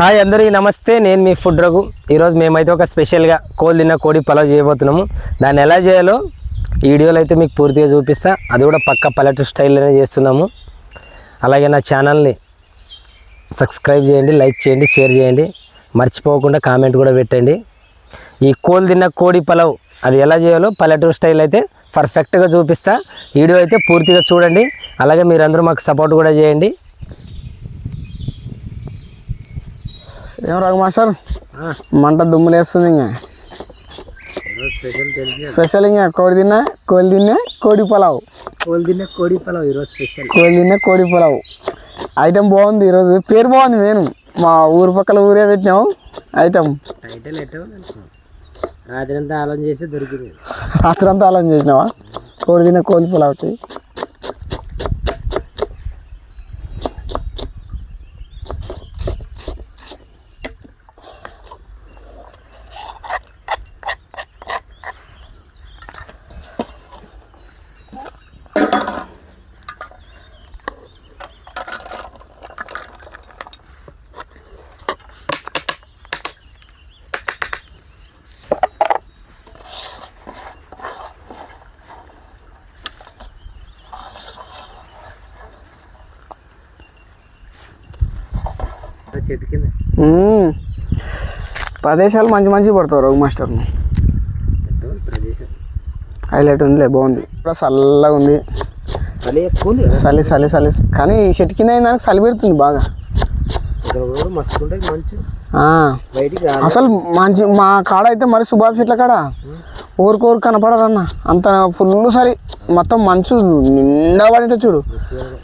Hi అందరికీ నమస్తే నేను మీ ఫుడ్ రఘు. ఈరోజు మేమైతే ఒక స్పెషల్గా కోల్ తిన్న కోడి పలావ్ చేయబోతున్నాము. దాన్ని ఎలా చేయాలో వీడియోలో అయితే మీకు పూర్తిగా చూపిస్తా. అది కూడా పక్క పల్లెటూరు స్టైల్లోనే చేస్తున్నాము. అలాగే నా ఛానల్ని సబ్స్క్రైబ్ చేయండి లైక్ చేయండి షేర్ చేయండి. మర్చిపోకుండా కామెంట్ కూడా పెట్టండి. ఈ కోల్ తిన్న కోడి పలావ్ అది ఎలా చేయాలో పల్లెటూరు స్టైల్ అయితే పర్ఫెక్ట్గా చూపిస్తా. వీడియో అయితే పూర్తిగా చూడండి. అలాగే మీరందరూ మాకు సపోర్ట్ కూడా చేయండి. ఏం రఘు మాస్టర్? మంట దుమ్ములేస్తుంది ఇంకా. స్పెషల్ ఇంకా? కోడి తిన్నా? కోడి తిన్నా? కోడి పొలావ్. కోల్ తిన్న కోడి పలావ్ ఈరోజు స్పెషల్. కోడి తిన్నా కోడి పొలావ్. ఐటమ్ బాగుంది ఈరోజు. పేరు బాగుంది నేను మా ఊరు పక్కల ఊరే పెట్టినాము ఐటమ్ టైటిల్ రాత్రి అంతా ఆలోచన చేసి దొరికింది. రాత్రంతా ఆలోచన చేసినావా? కోడి తిన్నా కోడి పొలావ్కి చెట్టు కింద. ప్రదేశాలు మంచి మంచి పడతావు రఘు మాస్టర్. హైలైట్ ఉందిలే బాగుంది. కూడా చల్లగా ఉంది. చలి ఎక్కువ ఉంది చలి చలి చలి. కానీ ఈ చెట్టు కింద అయిన దానికి చలి పెడుతుంది బాగా. అసలు మంచి మా కాడ అయితే మరి సుబాబ్ చెట్ల కాడ ఊరికోరు కనపడరన్న అంత ఫుల్ సరి మొత్తం మంచు నిండా పడితే చూడు.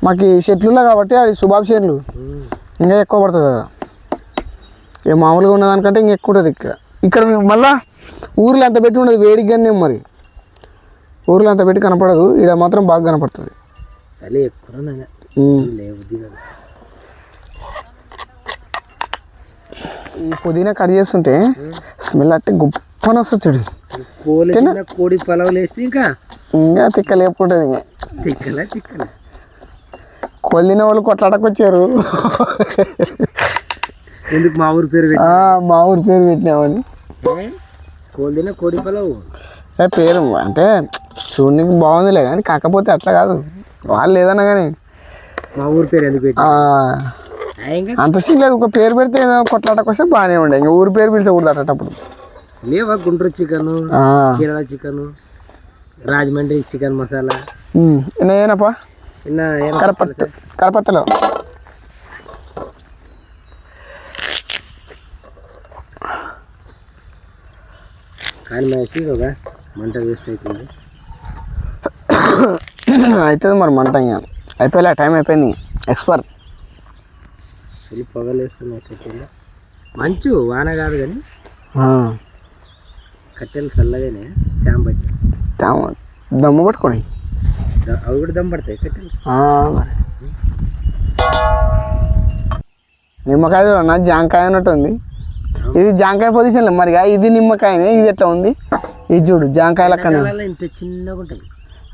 మాకు ఈ చెట్లులో కాబట్టి అది సుబాబ్ చెట్లు. ఇంకా ఎక్కువ పడుతుంది కదా. ఇక మామూలుగా ఉన్నదానికంటే ఇంకా ఎక్కువ ఉంటుంది ఇక్కడ. ఇక్కడ మేము మళ్ళా ఊర్లో ఎంత పెట్టి ఉండదు వేడిగానే మరి? ఊర్లో అంత పెట్టి కనపడదు ఇక్కడ మాత్రం బాగా కనపడుతుంది. చలి ఎక్కువ ఈ పుదీనా కట్ చేస్తుంటే స్మెల్ అంటే గొప్పని వస్తుంది కోడి వేస్తే ఇంకా ఇంకా తిక్క లేపుకుంటుంది ఇంకా. తిక్కల తిక్కల. కోళ్ళు తినే వాళ్ళు కొట్లాడకొచ్చారు. ఎందుకు మా ఊరి పేరు మా ఊరి పేరు పెట్టినామని తిన్న కోడి పలావు? ఏ పేరు అంటే చూడడానికి బాగుందిలే కానీ కాకపోతే అట్లా కాదు. వాళ్ళు ఏదన్నా కానీ. మా ఊరి పేరు ఎందుకు అంత సీన్ లేదు. ఒక పేరు పెడితే ఏదో కొట్లాటకు వస్తే బాగానే ఉండే. ఇంకా ఊరి పేరు పిలిచకూడదు అట్టప్పుడు లేవా Guntur chicken Kerala chicken Rajahmundry chicken masala? ఉమ్, నేనప్పా చిన్న ఏం కరపత్త కరపత్తలో. కానీ మనిషి ఒక మంట వేస్ట్ అవుతుంది అవుతుంది మరి మంట ఇంకా. అయిపోయలే టైం అయిపోయింది ఎక్స్పర్ట్ చలి పొగలేస్తున్నాయి కట్టెలు మంచు వాన కాదు కానీ కట్టెలు చల్లగానే ట్యాం పట్టి దమ్ము పట్టుకోండి అవి కూడా దమ్ పడతాయి కట్టెలు. నిమ్మకాయ చూడన్నా జాంకాయ ఉన్నట్టు ఉంది. ఇది జాంకాయ పొజిషన్లో మరిగా ఇది నిమ్మకాయనే ఇది ఎట్లా ఉంది? ఇది చూడు జాంకాయ ఎండాకాలంలో ఇంత చిన్నగా ఉంటాయి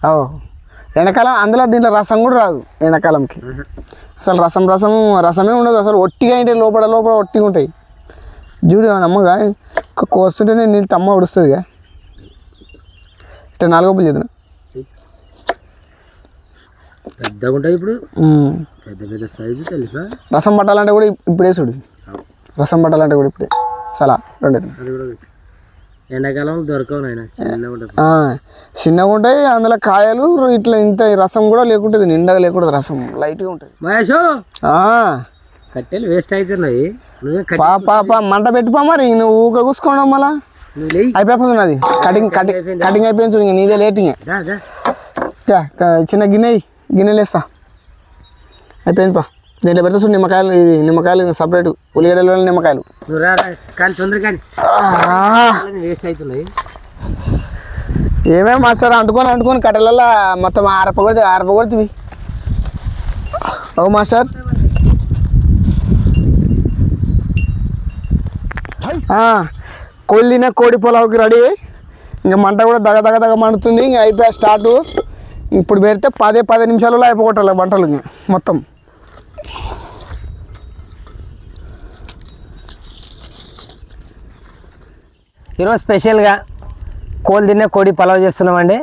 ఓ. ఎండాకాలం అందులో దీంట్లో రసం కూడా రాదు ఎండాకాలంకి అసలు రసం రసం రసమే ఉండదు అసలు ఒట్టిగా అంటే లోపల లోపల ఒట్టిగా ఉంటాయి. చూడు అమ్మగా కోస్తుంటేనే నీళ్ళు తమ్మ ఉడుస్తుందిగా. ఇట్లా నాలుగో చేతున్నా పెద్దగా ఉంటాయి ఇప్పుడు. పెద్ద పెద్ద సైజు తెలుసా? రసం పట్టాలంటే కూడా ఇప్పుడే చూడు. రసం పట్టాలంటే కూడా ఇప్పుడే. చాలా రెండు. ఎండాకాలంలో దొరకవు నాయన చిన్నగా ఉంటాయి అందులో కాయలు ఇట్లా ఇంత రసం కూడా లేకుంటుంది నిండగా లేకుండా రసం లైట్గా ఉంటుంది. మహేష్! కట్టెలు వేస్ట్ అవుతున్నాయి పా పా మంట పెట్టుపా మరి నువ్వు ఊక కూసుకోవడం మళ్ళా. అది. కటింగ్ కటింగ్ కటింగ్ అయిపోయింది? చూడు నీదే లేటింగ్ చిన్న గిన్నె. గిన్నెలు వేస్తా. అయిపోయింది పా. దీంట్లో పెడతా చూడు నిమ్మకాయలు ఇది నిమ్మకాయలు సపరేట్ ఉల్లిగడ్డలు నిమ్మకాయలు. కానీ తొందర కానీ. ఆ, వేస్ట్ అవుతున్నాయి? ఏమేమి మాస్టర్ అంటుకొని అంటుకొని కట్టెలలో మొత్తం ఆరపగొడితే ఆరపగొడుతుంది. ఓ మాస్టర్. తినే కోడి పొలావుకి రెడీ. ఇంకా మంట కూడా దగ దగ దగ మండుతుంది. ఇంకా అయిపోయా స్టార్ట్. ఇప్పుడు పెడితే పదే పది నిమిషాలలో అయిపోగొట్టాలి వంటలు మొత్తం. ఈరోజు స్పెషల్గా కోల్ తినే కోడి పలావ్ చేస్తున్నామండి.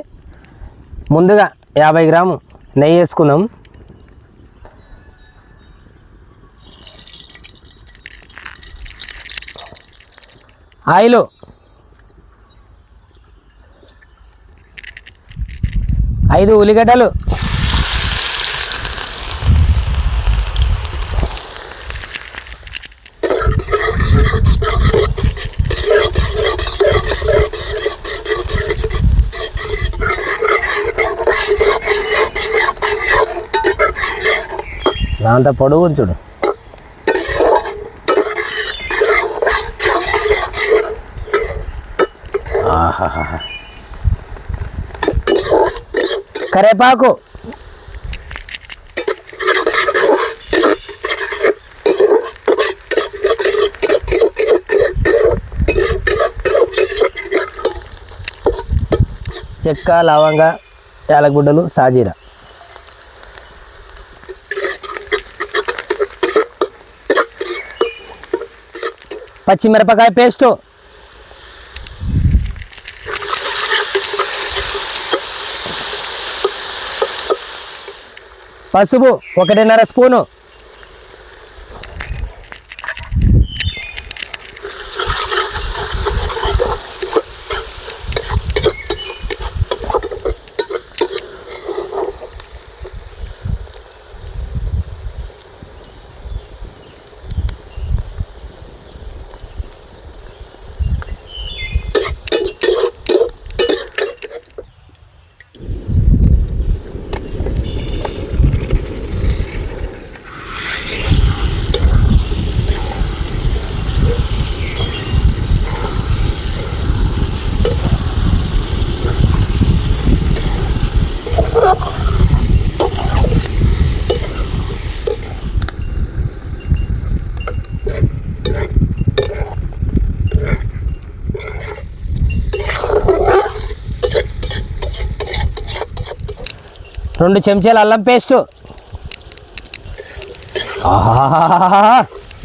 ముందుగా యాభై గ్రాము నెయ్యి వేసుకుందాం. ఆయిల్ ఐదు ఉల్లిగడ్డలు దాంతో పొడుగు చూడు. కరేపాకు. చెక్క లవంగ యాలగుడ్డలు సాజీరా. పచ్చిమిరపకాయ పేస్టు పసుపు ఒకటిన్నర స్పూను. రెండు చెంచాలు అల్లం పేస్టు.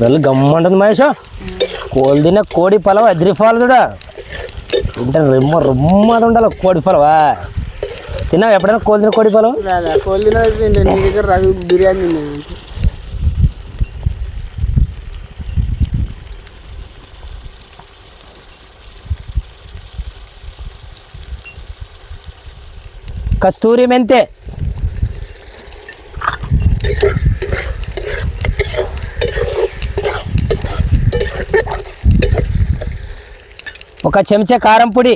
వెళ్ళు గమ్మంటుంది మహేష్. కోడి తిన్న కోడి పొలవ అదిరిపాలు చూడ. తింటే రెమ్మ రమ్మది ఉండాలి కోడి పొలవా. తిన్నావు ఎప్పుడైనా కోడి తిన్న కోడి పొలవ? కోళ్ళు బిర్యానీ కస్తూరి మెంతే. ఒక చెంచా కారం పొడి.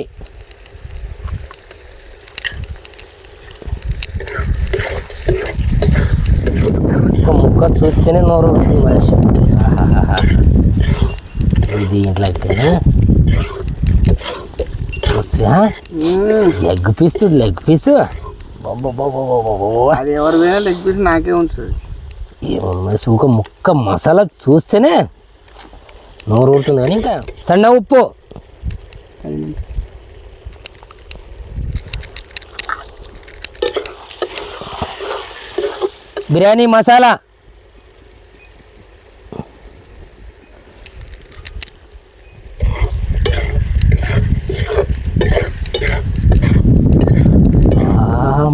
ఒక ముక్క చూస్తేనే నోరు మనిషి. ఇది దీంట్లోకి చూస్తా లెగ్ పీస్ చూడు లెగ్ పీస్ అది ఎవరు లెగ్ పీస్ నాకే ఉంటుంది ఒక ముక్క మసాలా చూస్తేనే నోరు ఊరుతుంది కానీ ఇంకా. సన్న ఉప్పు. బిర్యానీ మసాలా.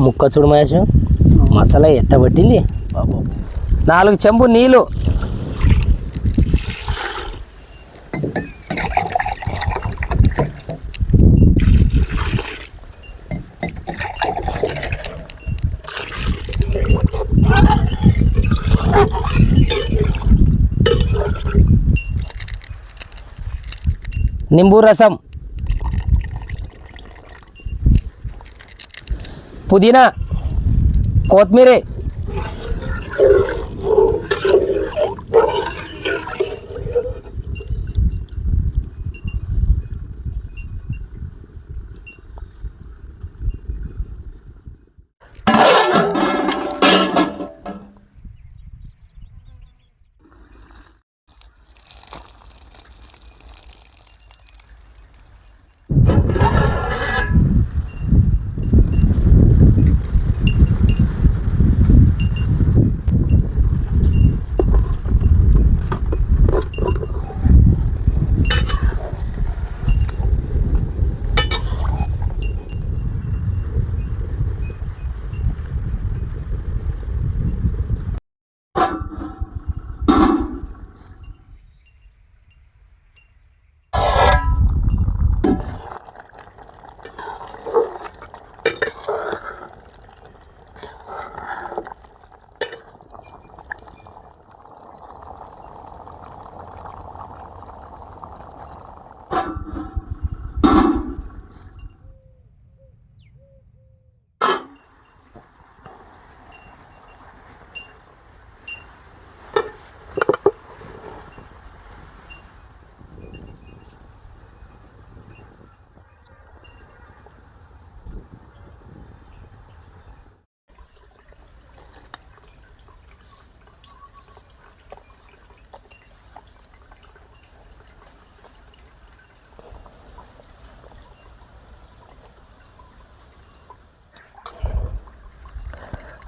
ముక్క చూడు మహేష్. మసాలా ఎట్ట పట్టింది? నాలుగు చెంబు నీళ్ళు. నింబు రసం పుదీనా కొత్తిమీర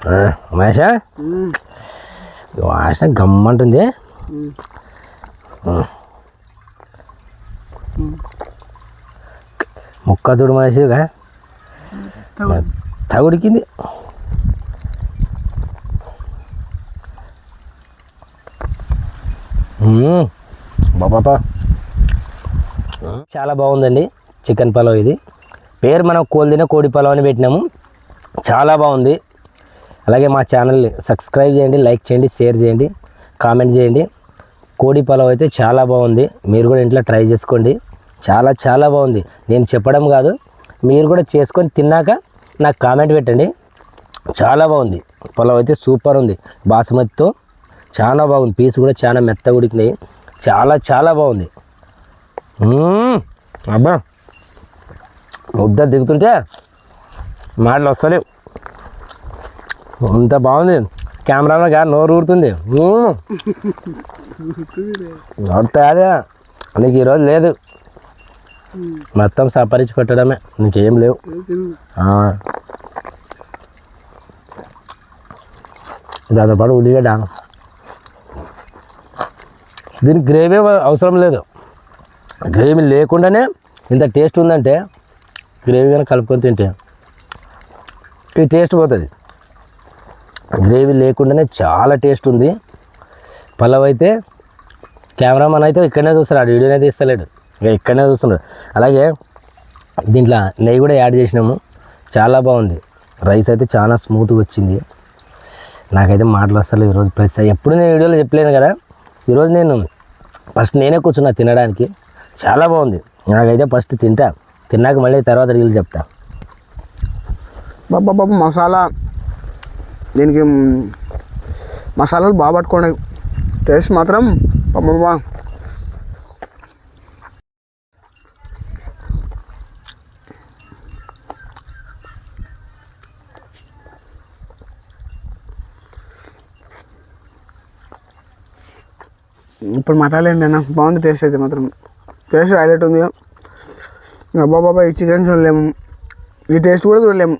మహేషా వాసన గమ్మంటుంది. ముక్క చూడు మనిషిగా తగుడికింది. బాబా చాలా బాగుందండి చికెన్ పలావ్ ఇది. పేరు మనం కోల్దిన కోడి పలావ్ అని పెట్టినాము. చాలా బాగుంది. అలాగే మా ఛానల్ని సబ్స్క్రైబ్ చేయండి లైక్ చేయండి షేర్ చేయండి కామెంట్ చేయండి. కోడి పలావ్ అయితే చాలా బాగుంది. మీరు కూడా ఇంట్లో ట్రై చేసుకోండి. చాలా చాలా బాగుంది. నేను చెప్పడం కాదు మీరు కూడా చేసుకొని తిన్నాక నాకు కామెంట్ పెట్టండి. చాలా బాగుంది. పొలం అయితే సూపర్ ఉంది. బాసుమతితో చాలా బాగుంది. పీస్ కూడా చాలా మెత్తగా ఉడికినాయి. చాలా చాలా బాగుంది. అబ్బా. ముద్ద దిగుతుంటే మాటలు వస్తలేవు. అంత బాగుంది. కెమెరాలో కానీ నోరు ఊరుతుంది. మ్మ్. అదే నీకు ఈరోజు లేదు. మొత్తం సపరించి కొట్టడమే. నీకేం లేవు. దాంతోపాటు ఉల్లిగడ్డ. దీనికి గ్రేవీ అవసరం లేదు. గ్రేవీ లేకుండానే ఇంత టేస్ట్ ఉందంటే గ్రేవీ కానీ కలుపుకొని తింటే ఈ టేస్ట్ పోతుంది. గ్రేవీ లేకుండానే చాలా టేస్ట్ ఉంది. పలావ్ అయితే కెమెరామన్ అయితే ఇక్కడనే చూస్తాడు వీడియోనే తీస్తలేడు. ఇక ఇక్కడనే చూస్తున్నాడు అలాగే దీంట్లో నెయ్యి కూడా యాడ్ చేసినాము. చాలా బాగుంది. రైస్ అయితే చాలా స్మూత్గా వచ్చింది. నాకైతే మాటలు వస్తలేదు ఈరోజు ప్లస్ ఎప్పుడు నేను వీడియోలో చెప్పలేను కదా. ఈరోజు నేను ఫస్ట్ నేనే కూర్చున్నా తినడానికి. చాలా బాగుంది. నాకైతే ఫస్ట్ తింటా. తిన్నాక మళ్ళీ తర్వాత రీల్ చెప్తా. బాబా బాబా మసాలా దీనికి మసాలాలు బాగా పట్టుకోండి. టేస్ట్ మాత్రం బాబా ఇప్పుడు మటాలేండి అన్న? బాగుంది టేస్ట్ అయితే మాత్రం. టేస్ట్ హైలైట్ ఉంది. ఇంకా బాబా ఈ చికెన్ చూడలేము. ఈ టేస్ట్ కూడా చూడలేము.